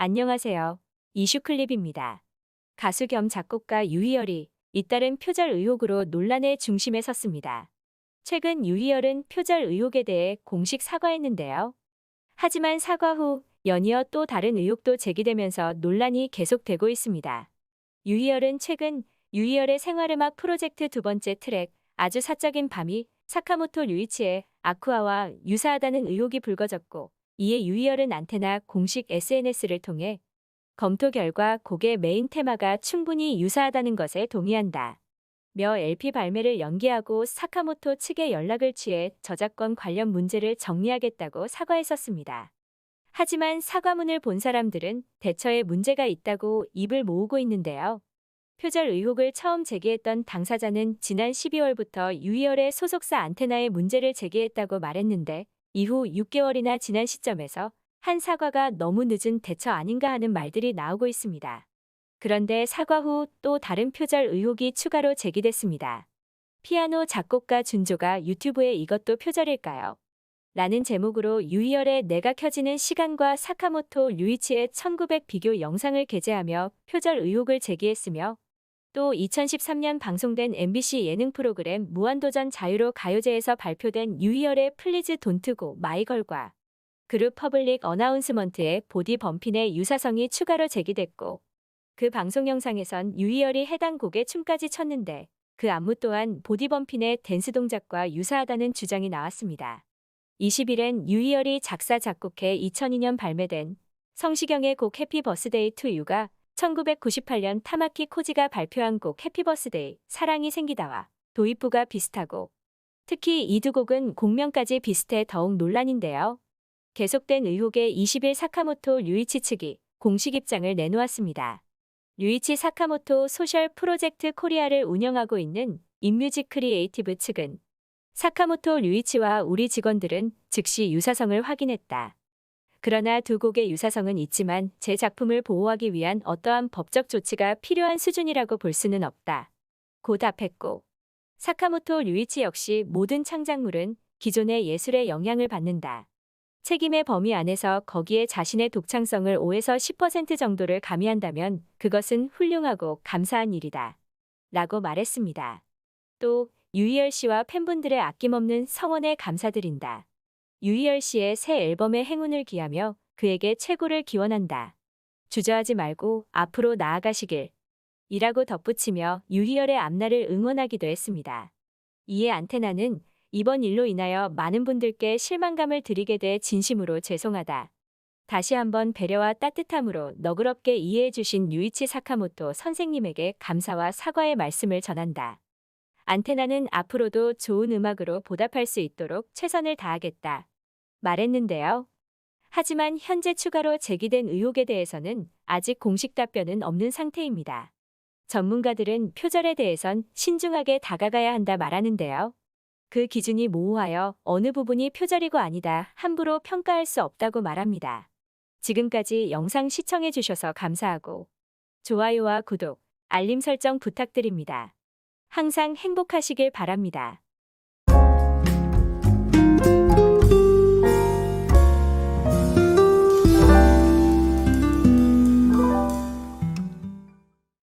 안녕하세요. 이슈클립입니다. 가수 겸 작곡가 유희열이 잇따른 표절 의혹으로 논란의 중심에 섰습니다. 최근 유희열은 표절 의혹에 대해 공식 사과했는데요. 하지만 사과 후 연이어 또 다른 의혹도 제기되면서 논란이 계속되고 있습니다. 유희열은 최근 유희열의 생활음악 프로젝트 두 번째 트랙 아주 사적인 밤이 사카모토 류이치의 아쿠아와 유사하다는 의혹이 불거졌고 이에 유희열은 안테나 공식 SNS를 통해 검토 결과 곡의 메인 테마가 충분히 유사하다는 것에 동의한다. 며 LP 발매를 연기하고 사카모토 측에 연락을 취해 저작권 관련 문제를 정리하겠다고 사과했었습니다. 하지만 사과문을 본 사람들은 대처에 문제가 있다고 입을 모으고 있는데요. 표절 의혹을 처음 제기했던 당사자는 지난 12월부터 유희열의 소속사 안테나에 문제를 제기했다고 말했는데 이후 6개월이나 지난 시점에서 한 사과가 너무 늦은 대처 아닌가 하는 말들이 나오고 있습니다. 그런데 사과 후 또 다른 표절 의혹이 추가로 제기됐습니다. 피아노 작곡가 준조가 유튜브에 이것도 표절일까요? 라는 제목으로 유희열의 내가 켜지는 시간과 사카모토 류이치의 1900 비교 영상을 게재하며 표절 의혹을 제기했으며 또 2013년 방송된 MBC 예능 프로그램 무한도전 자유로 가요제에서 발표된 유희열의 플리즈 돈트고 마이걸과 그룹 퍼블릭 어나운스먼트의 보디 범핀의 유사성이 추가로 제기됐고 그 방송 영상에선 유희열이 해당 곡에 춤까지 췄는데 그 안무 또한 보디 범핀의 댄스 동작과 유사하다는 주장이 나왔습니다. 20일엔 유희열이 작사 작곡해 2002년 발매된 성시경의 곡 해피 버스데이 투 유가 1998년 타마키 코지가 발표한 곡 해피 버스데이 사랑이 생기다와 도입부가 비슷하고 특히 이 두 곡은 곡명까지 비슷해 더욱 논란인데요. 계속된 의혹에 20일 사카모토 류이치 측이 공식 입장을 내놓았습니다. 류이치 사카모토 소셜 프로젝트 코리아를 운영하고 있는 인뮤직 크리에이티브 측은 사카모토 류이치와 우리 직원들은 즉시 유사성을 확인했다. 그러나 두 곡의 유사성은 있지만 제 작품을 보호하기 위한 어떠한 법적 조치가 필요한 수준이라고 볼 수는 없다. 고 답했고 사카모토 류이치 역시 모든 창작물은 기존의 예술의 영향을 받는다. 책임의 범위 안에서 거기에 자신의 독창성을 5에서 10% 정도를 가미한다면 그것은 훌륭하고 감사한 일이다. 라고 말했습니다. 또 유희열 씨와 팬분들의 아낌없는 성원에 감사드린다. 유희열 씨의 새 앨범의 행운을 기하며 그에게 최고를 기원한다. 주저하지 말고 앞으로 나아가시길. 이라고 덧붙이며 유희열의 앞날을 응원하기도 했습니다. 이에 안테나는 이번 일로 인하여 많은 분들께 실망감을 드리게 돼 진심으로 죄송하다. 다시 한번 배려와 따뜻함으로 너그럽게 이해해 주신 유이치 사카모토 선생님에게 감사와 사과의 말씀을 전한다. 안테나는 앞으로도 좋은 음악으로 보답할 수 있도록 최선을 다하겠다. 말했는데요. 하지만 현재 추가로 제기된 의혹에 대해서는 아직 공식 답변은 없는 상태입니다. 전문가들은 표절에 대해선 신중하게 다가가야 한다 말하는데요. 그 기준이 모호하여 어느 부분이 표절이고 아니다 함부로 평가할 수 없다고 말합니다. 지금까지 영상 시청해 주셔서 감사하고 좋아요와 구독, 알림 설정 부탁드립니다. 항상 행복하시길 바랍니다.